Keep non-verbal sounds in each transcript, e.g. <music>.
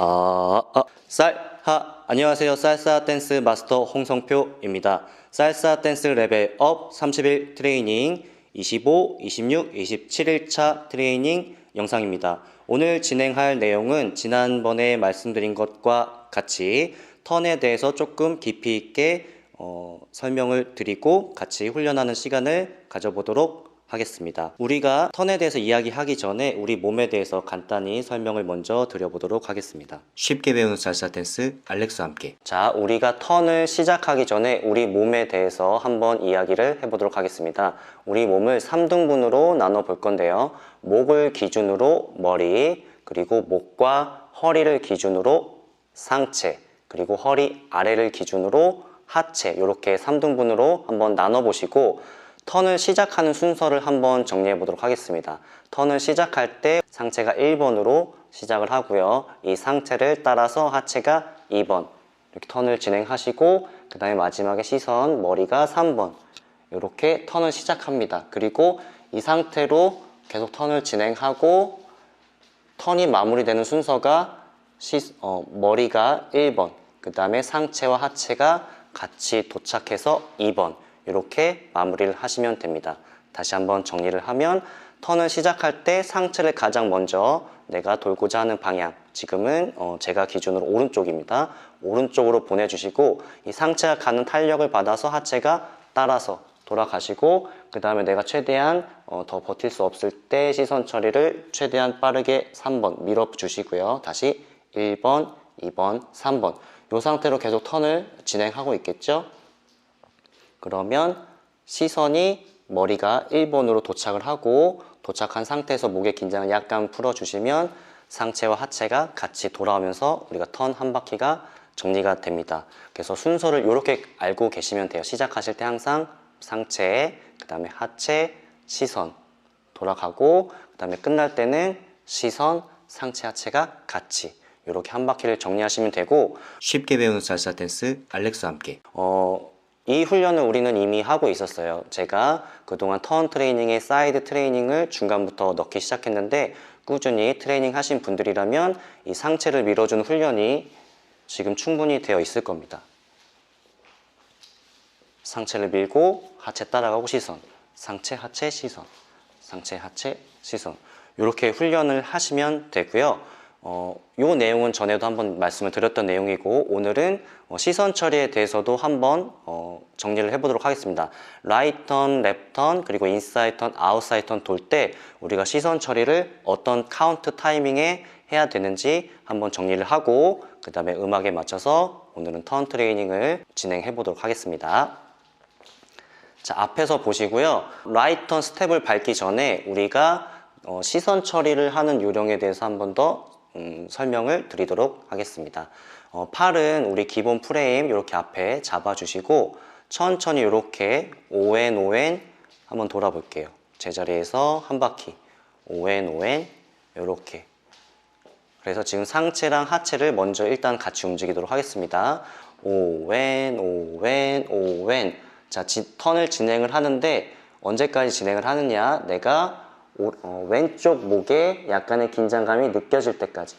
아, 아, 쌀, 하, 안녕하세요. 쌀사 댄스 마스터 홍성표입니다. 쌀사 댄스 레벨 업 30일 트레이닝 25, 26, 27일차 트레이닝 영상입니다. 오늘 진행할 내용은 지난번에 말씀드린 것과 같이 턴에 대해서 조금 깊이 있게 어, 설명을 드리고 같이 훈련하는 시간을 가져보도록 하겠습니다. 우리가 턴에 대해서 이야기하기 전에 우리 몸에 대해서 간단히 설명을 먼저 드려보도록 하겠습니다. 쉽게 배우는 살사 댄스 알렉스와 함께. 자, 우리가 턴을 시작하기 전에 우리 몸에 대해서 한번 이야기를 해보도록 하겠습니다. 우리 몸을 3등분으로 나눠 볼 건데요. 목을 기준으로 머리, 그리고 목과 허리를 기준으로 상체, 그리고 허리 아래를 기준으로 하체, 이렇게 3등분으로 한번 나눠 보시고 턴을 시작하는 순서를 한번 정리해 보도록 하겠습니다. 턴을 시작할 때 상체가 1번으로 시작을 하고요. 이 상체를 따라서 하체가 2번 이렇게 턴을 진행하시고 그 다음에 마지막에 시선 머리가 3번 이렇게 턴을 시작합니다. 그리고 이 상태로 계속 턴을 진행하고 턴이 마무리되는 순서가 시- 어, 머리가 1번, 그 다음에 상체와 하체가 같이 도착해서 2번 이렇게 마무리를 하시면 됩니다. 다시 한번 정리를 하면 턴을 시작할 때 상체를 가장 먼저 내가 돌고자 하는 방향 지금은 어, 제가 기준으로 오른쪽입니다. 오른쪽으로 보내주시고 이 상체가 가는 탄력을 받아서 하체가 따라서 돌아가시고 그 다음에 내가 최대한 어, 더 버틸 수 없을 때 시선 처리를 최대한 빠르게 3번 밀어주시고요. 다시 1번, 2번, 3번 이 상태로 계속 턴을 진행하고 있겠죠. 그러면 시선이 머리가 1번으로 도착을 하고 도착한 상태에서 목의 긴장을 약간 풀어주시면 상체와 하체가 같이 돌아오면서 우리가 턴 한 바퀴가 정리가 됩니다. 그래서 순서를 이렇게 알고 계시면 돼요. 시작하실 때 항상 상체, 그 다음에 하체, 시선 돌아가고 그 다음에 끝날 때는 시선, 상체, 하체가 같이 이렇게 한 바퀴를 정리하시면 되고 쉽게 배우는 살사 댄스 알렉스와 함께 어, 이 훈련을 우리는 이미 하고 있었어요. 제가 그동안 턴 트레이닝에 사이드 트레이닝을 중간부터 넣기 시작했는데 꾸준히 트레이닝 하신 분들이라면 이 상체를 밀어주는 훈련이 지금 충분히 되어 있을 겁니다. 상체를 밀고 하체 따라가고 시선 상체 하체 시선 상체 하체 시선 이렇게 훈련을 하시면 되고요 어, 요 내용은 전에도 한번 말씀을 드렸던 내용이고 오늘은 어, 시선 처리에 대해서도 한번 어, 정리를 해보도록 하겠습니다 라이트 턴, 랩 턴, 그리고 인사이드 턴, 아웃사이드 턴돌 때 우리가 시선 처리를 어떤 카운트 타이밍에 해야 되는지 한번 정리를 하고 그 다음에 음악에 맞춰서 오늘은 턴 트레이닝을 진행해 보도록 하겠습니다 자, 앞에서 보시고요. 라이턴 스텝을 밟기 전에 우리가 어, 시선 처리를 하는 요령에 대해서 한번 더 음, 설명을 드리도록 하겠습니다. 어, 팔은 우리 기본 프레임 이렇게 앞에 잡아주시고 천천히 이렇게 오엔 오엔 한번 돌아볼게요. 제자리에서 한 바퀴 오엔 오엔 이렇게 그래서 지금 상체랑 하체를 먼저 일단 같이 움직이도록 하겠습니다. 오웬, 오웬, 오웬. 자, 지- 턴을 진행을 하는데 언제까지 진행을 하느냐? 내가 오- 어, 왼쪽 목에 약간의 긴장감이 느껴질 때까지.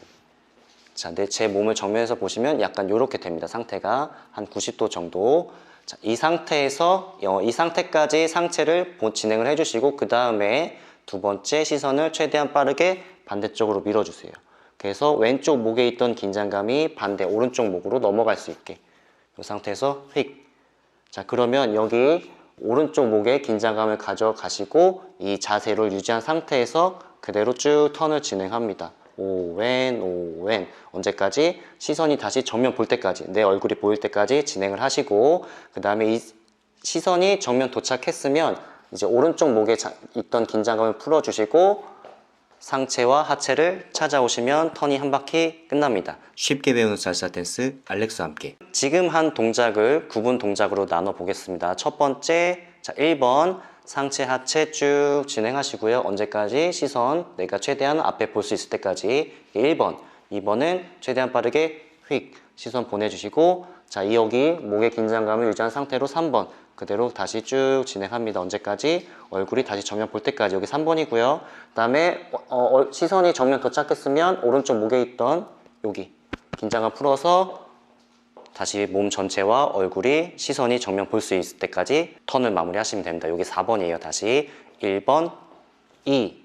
자, 내 제 몸을 정면에서 보시면 약간 이렇게 됩니다. 상태가 한 90도 정도. 자, 이 상태에서 어, 이 상태까지 상체를 보- 진행을 해주시고 그 다음에 두 번째 시선을 최대한 빠르게 반대쪽으로 밀어주세요. 그래서 왼쪽 목에 있던 긴장감이 반대 오른쪽 목으로 넘어갈 수 있게 이 상태에서 휙. 자 그러면 여기 오른쪽 목에 긴장감을 가져가시고 이 자세를 유지한 상태에서 그대로 쭉 턴을 진행합니다. 오웬 오웬 언제까지 시선이 다시 정면 볼 때까지 내 얼굴이 보일 때까지 진행을 하시고 그 다음에 이 시선이 정면 도착했으면 이제 오른쪽 목에 자- 있던 긴장감을 풀어주시고 상체와 하체를 찾아오시면 턴이 한 바퀴 끝납니다. 쉽게 배우는 살사 댄스 알렉스와 함께. 지금 한 동작을 구분 동작으로 나눠 보겠습니다. 첫 번째, 자 1번 상체 하체 쭉 진행하시고요. 언제까지 시선 내가 최대한 앞에 볼 수 있을 때까지 1번. 2번은 최대한 빠르게 휙 시선 보내주시고 자이 여기 목의 긴장감을 유지한 상태로 3번 그대로 다시 쭉 진행합니다. 언제까지? 얼굴이 다시 정면 볼 때까지 여기 3번이고요. 그 다음에 어, 어, 시선이 정면 도착했으면 오른쪽 목에 있던 여기 긴장감 풀어서 다시 몸 전체와 얼굴이 시선이 정면 볼 수 있을 때까지 턴을 마무리하시면 됩니다. 여기 4번이에요. 다시 1번, 2,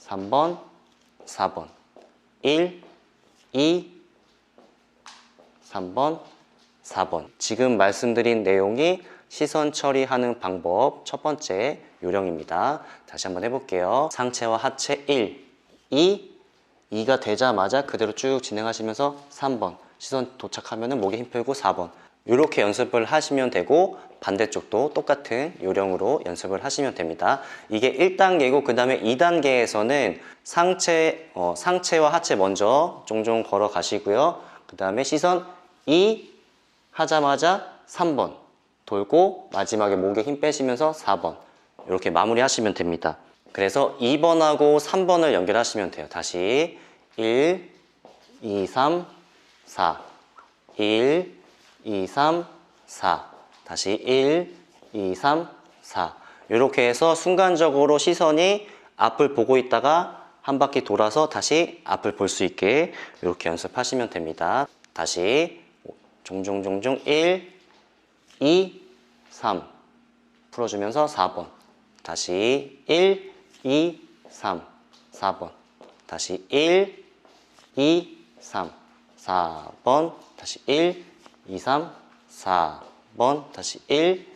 3번, 4번, 1, 2, 3번, 4번. 지금 말씀드린 내용이 시선 처리하는 방법 첫 번째 요령입니다. 다시 한번 해볼게요. 상체와 하체 1, 2, 2가 되자마자 그대로 쭉 진행하시면서 3번. 시선 도착하면 목에 힘 풀고 4번. 이렇게 연습을 하시면 되고 반대쪽도 똑같은 요령으로 연습을 하시면 됩니다. 이게 1단계고 그 다음에 2단계에서는 상체, 어, 상체와 하체 먼저 종종 걸어 가시고요. 그 다음에 시선 2 하자마자 3번 돌고 마지막에 목에 힘 빼시면서 4번 이렇게 마무리 하시면 됩니다. 그래서 2번하고 3번을 연결하시면 돼요. 다시 1, 2, 3, 4 1, 2, 3, 4 다시 1, 2, 3, 4 이렇게 해서 순간적으로 시선이 앞을 보고 있다가 한 바퀴 돌아서 다시 앞을 볼 수 있게 이렇게 연습하시면 됩니다. 다시 종종 종종 1, 2, 3 풀어주면서 4번. 다시 1, 2, 3 4번. 다시 1, 2, 3 4번. 다시 1, 2, 3 4번. 다시 1,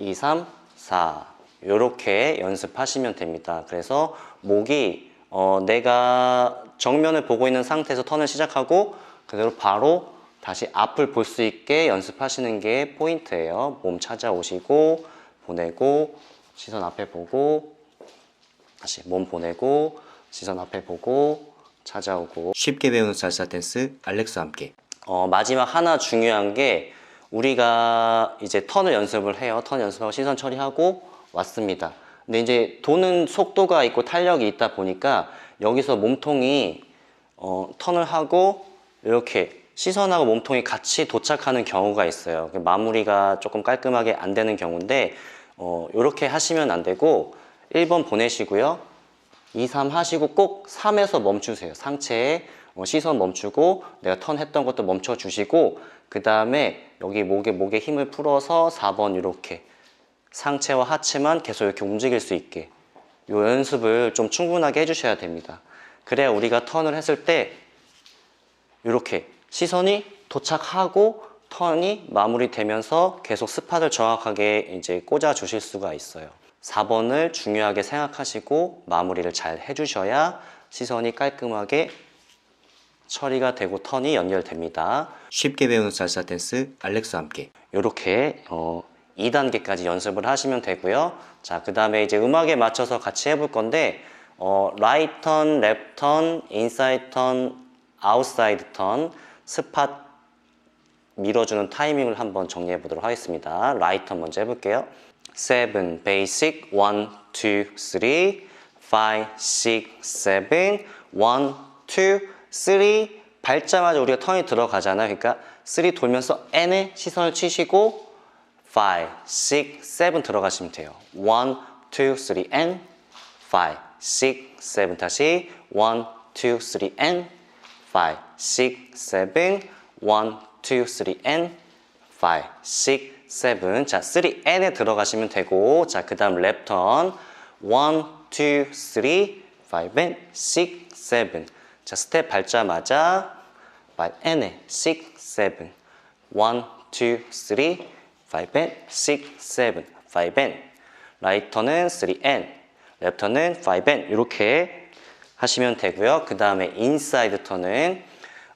2, 3 4 이렇게 연습하시면 됩니다. 그래서 목이 어, 내가 정면을 보고 있는 상태에서 턴을 시작하고 그대로 바로 다시 앞을 볼 수 있게 연습하시는 게 포인트예요. 몸 찾아오시고 보내고 시선 앞에 보고 다시 몸 보내고 시선 앞에 보고 찾아오고 쉽게 배우는 살사 댄스 알렉스와 함께 어, 마지막 하나 중요한 게 우리가 이제 턴을 연습을 해요. 턴 연습하고 시선 처리하고 왔습니다. 근데 이제 도는 속도가 있고 탄력이 있다 보니까 여기서 몸통이 어, 턴을 하고 이렇게 시선하고 몸통이 같이 도착하는 경우가 있어요. 그 마무리가 조금 깔끔하게 안 되는 경우인데 어, 이렇게 하시면 안 되고 1번 보내시고요. 2, 3 하시고 꼭 3에서 멈추세요. 상체에 어, 시선 멈추고 내가 턴 했던 것도 멈춰 주시고 그 다음에 여기 목에 목에 힘을 풀어서 4번 이렇게 상체와 하체만 계속 이렇게 움직일 수 있게 이 연습을 좀 충분하게 해주셔야 됩니다. 그래야 우리가 턴을 했을 때 이렇게 시선이 도착하고 턴이 마무리되면서 계속 스팟을 정확하게 이제 꽂아 주실 수가 있어요. 4번을 중요하게 생각하시고 마무리를 잘 해주셔야 시선이 깔끔하게 처리가 되고 턴이 연결됩니다. 쉽게 배우는 살사 댄스 알렉스와 함께 이렇게 어, 2단계까지 연습을 하시면 되고요. 자, 그 다음에 이제 음악에 맞춰서 같이 해볼 건데 어, 라이트 턴, 랩 턴, 인사이드 턴, 아웃사이드 턴, 스팟 밀어주는 타이밍을 한번 정리해 보도록 하겠습니다. 라이트 턴 먼저 해볼게요. 7, basic, 1, 2, 3, 5, 6, 7, 1, 2, 3 밟자마자 우리가 턴이 들어가잖아요. 그러니까 3 돌면서 N에 시선을 치시고 5, 6, 7 들어가시면 돼요. 1, 2, 3, N 5, 6, 7 다시 1, 2, 3, N 5, 6, 7 1, 2, 3, N 5, 6, 7 자, 3N에 들어가시면 되고 자, 그 다음 랩턴 1, 2, 3, 5, and 6, 7 자, 스텝 밟자마자 5N에 6, 7 1, 2, 3, 5, and 6, 7 5N 라이터는 3N 랩터는 5N 이렇게 하시면 되고요. 그 다음에 인사이드 턴은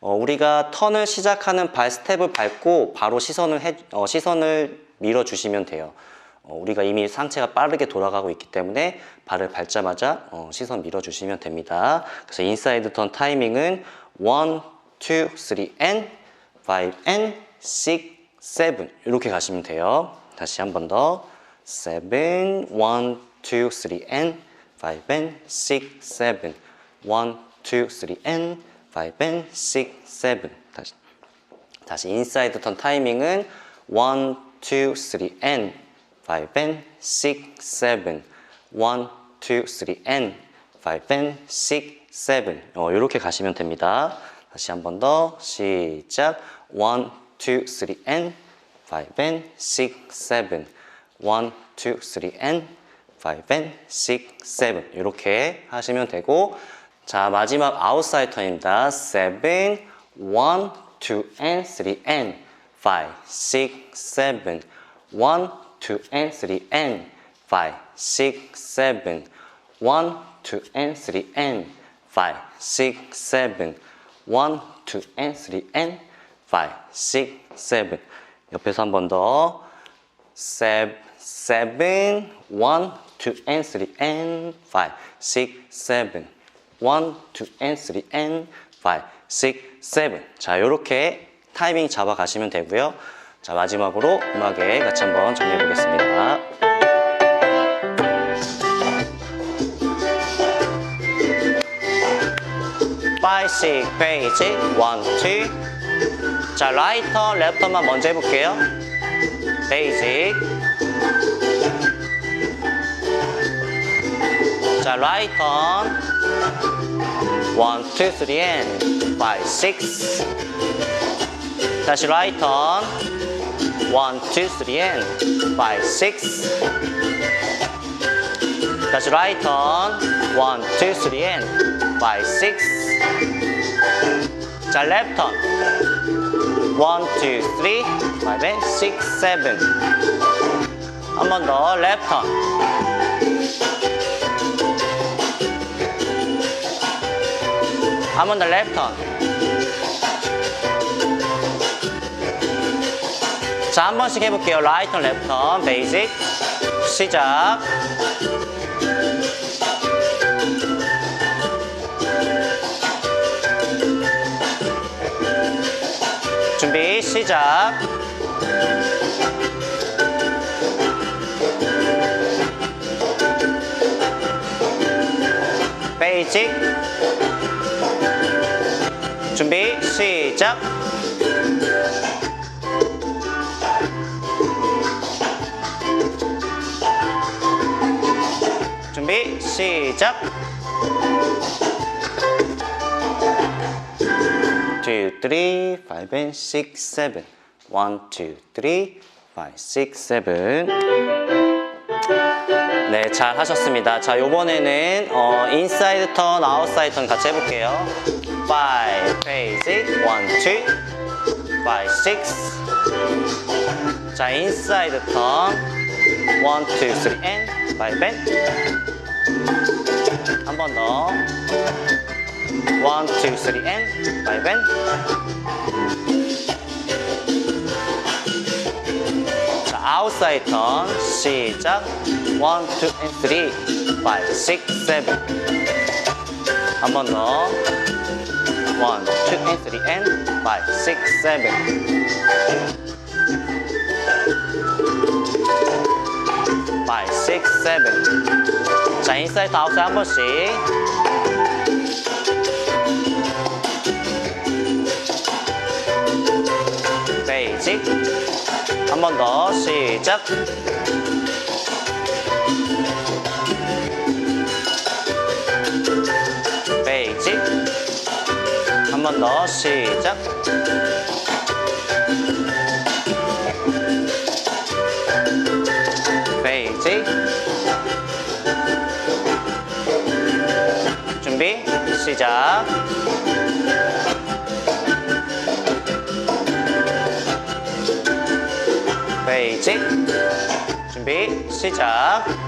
어, 우리가 턴을 시작하는 발 스텝을 밟고 바로 시선을 해, 어, 시선을 밀어 주시면 돼요. 어, 우리가 이미 상체가 빠르게 돌아가고 있기 때문에 발을 밟자마자 어, 시선 밀어 주시면 됩니다. 그래서 인사이드 턴 타이밍은 1, 2, 3, and 5, and 6, 7 이렇게 가시면 돼요. 다시 한 번 더. 7, 1, 2, 3, and 5, and 6, 7 1, 2, 3, and 5, and 6, 7 다시 다시 인사이드 턴 타이밍은 1, 2, 3, and 5, and 6, 7 1, 2, 3, and 5, and 6, 7 어, 이렇게 가시면 됩니다. 다시 한 번 더 시작. 1, 2, 3 and 5 and 6, 7. 1, 2, 3 and 5 and 6, 7. 이렇게 하시면 되고 자 마지막 아웃사이드 턴입니다. 7, 1, 2 and 3 and 5, 6, 7. 1, 2 and 3 and 5, 6, 7. 1, 2 and 3 and 5, 6, 7. 1, 2 and 3 and 5, 6, 7. 옆에서 한 번 더. 7, 7, 1, 2 and 3 and 5, 6, 7. 1, 2 and 3 and 5, 6, 7. 자, 요렇게 타이밍 잡아 가시면 되고요. 자, 마지막으로 음악에 같이 한번 정리해 보겠습니다. 파이식 페이지 원, 투. 자, 라이터, 랩터만 먼저 해볼게요. 베이직. 자, 라이터. 원, 투, 쓰리, 앤. 파이, 식스. 다시 라이터. 원, 투, 쓰리, 앤. 파이, 식스. 다시 라이터. 원, 투, 쓰리, 앤. 파이, 식스. 자, 랩턴. 1, 2, 3, 5, and 6, 7. 한번 더, 랩턴. 한번 더, 랩턴. 자, 한 번씩 해볼게요. 라이턴, 랩 턴, 베이직. 시작. 준비 시작. 베이직. 준비 시작. 준비 시작. two, three, five, and six, seven. One, two, three, five, six, seven. 네, 잘 하셨습니다. 자, 요번에는 어, 인사이드 턴, 아웃사이드 턴 같이 해볼게요. Five, basic, one, two, five, six. 자, 인사이드 턴, one, two, three, and five, and. 한 번 더. One, two, three, and five, and. 자, 아웃사이드 턴 시작. One, two, and three, five, six, seven. 한번 더. One, two, and three, and five, six, seven. Five, six, seven. 자, 인사이드 아웃사이드 한 번씩. 베이직 한 번 더 시작 번 더 시작. 베이직 준비. 시작. 베이직 준비. 시작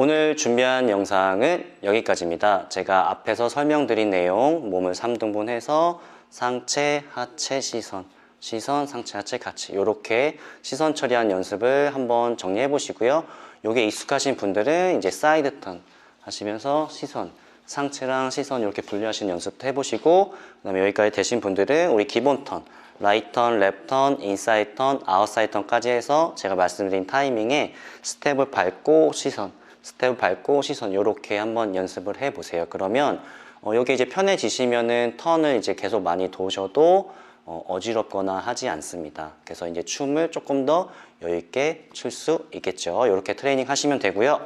오늘 준비한 영상은 여기까지입니다. 제가 앞에서 설명드린 내용, 몸을 3등분해서 상체, 하체, 시선, 시선, 상체, 하체 같이 이렇게 시선 처리한 연습을 한번 정리해 보시고요. 요게 익숙하신 분들은 이제 사이드 턴 하시면서 시선, 상체랑 시선 이렇게 분리하시는 연습도 해보시고 그 다음에 여기까지 되신 분들은 우리 기본 턴, 라이트 턴, 랩 턴, 인사이드 턴, 아웃사이드 턴까지 해서 제가 말씀드린 타이밍에 스텝을 밟고 시선, 스텝을 밟고 시선 이렇게 한번 연습을 해보세요. 그러면 어, 여기 이제 편해지시면은 턴을 이제 계속 많이 도셔도 어, 어지럽거나 하지 않습니다. 그래서 이제 춤을 조금 더 여유있게 출 수 있겠죠. 이렇게 트레이닝 하시면 되고요.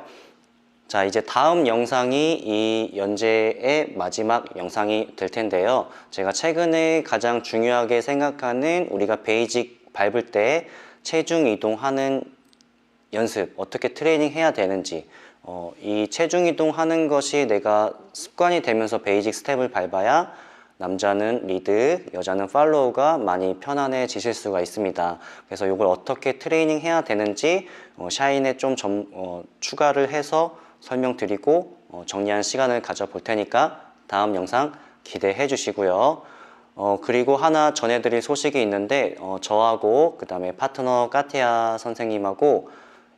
자, 이제 다음 영상이 이 연재의 마지막 영상이 될 텐데요. 제가 최근에 가장 중요하게 생각하는 우리가 베이직 밟을 때 체중 이동하는 연습, 어떻게 트레이닝 해야 되는지, 어, 이 체중 이동하는 것이 내가 습관이 되면서 베이직 스텝을 밟아야 남자는 리드, 여자는 팔로우가 많이 편안해지실 수가 있습니다. 그래서 이걸 어떻게 트레이닝 해야 되는지 어, 샤인에 좀 점- 어, 추가를 해서 설명드리고 어, 정리한 시간을 가져볼 테니까 다음 영상 기대해 주시고요. 어, 그리고 하나 전해드릴 소식이 있는데 어, 저하고 그 다음에 파트너 까티아 선생님하고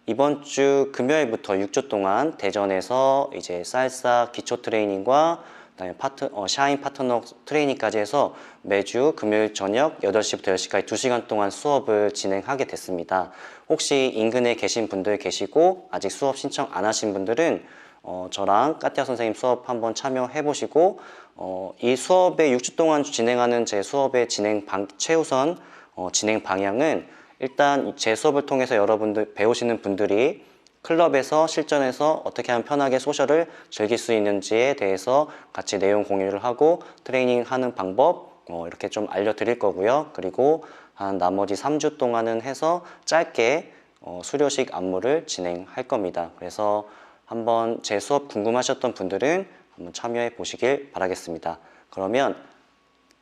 이번 주 금요일부터 6주 동안 대전에서 이제 살사 기초 트레이닝과 그다음에 파트 어, 샤인 파트너 트레이닝까지 해서 매주 금요일 저녁 8시부터 10시까지 2시간 동안 수업을 진행하게 됐습니다. 혹시 인근에 계신 분들 계시고 아직 수업 신청 안 하신 분들은 어, 저랑 까티아 선생님 수업 한번 참여해 보시고 어, 이 수업에 6주 동안 진행하는 제 수업의 진행 방, 최우선 어, 진행 방향은 일단 제 수업을 통해서 여러분들 배우시는 분들이 클럽에서 실전에서 어떻게 하면 편하게 소셜을 즐길 수 있는지에 대해서 같이 내용 공유를 하고 트레이닝 하는 방법 어, 이렇게 좀 알려드릴 거고요. 그리고 한 나머지 3주 동안은 해서 짧게 어, 수료식 안무를 진행할 겁니다. 그래서 한번 제 수업 궁금하셨던 분들은 한번 참여해 보시길 바라겠습니다. 그러면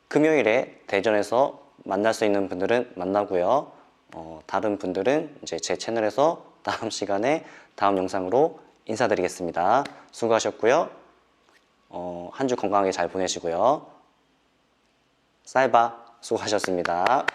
금요일에 대전에서 만날 수 있는 분들은 만나고요. 어, 다른 분들은 이제 제 채널에서 다음 <laughs> 시간에 다음 영상으로 인사드리겠습니다. 수고하셨고요. 어, 한 주 건강하게 잘 보내시고요. 쌀바 수고하셨습니다.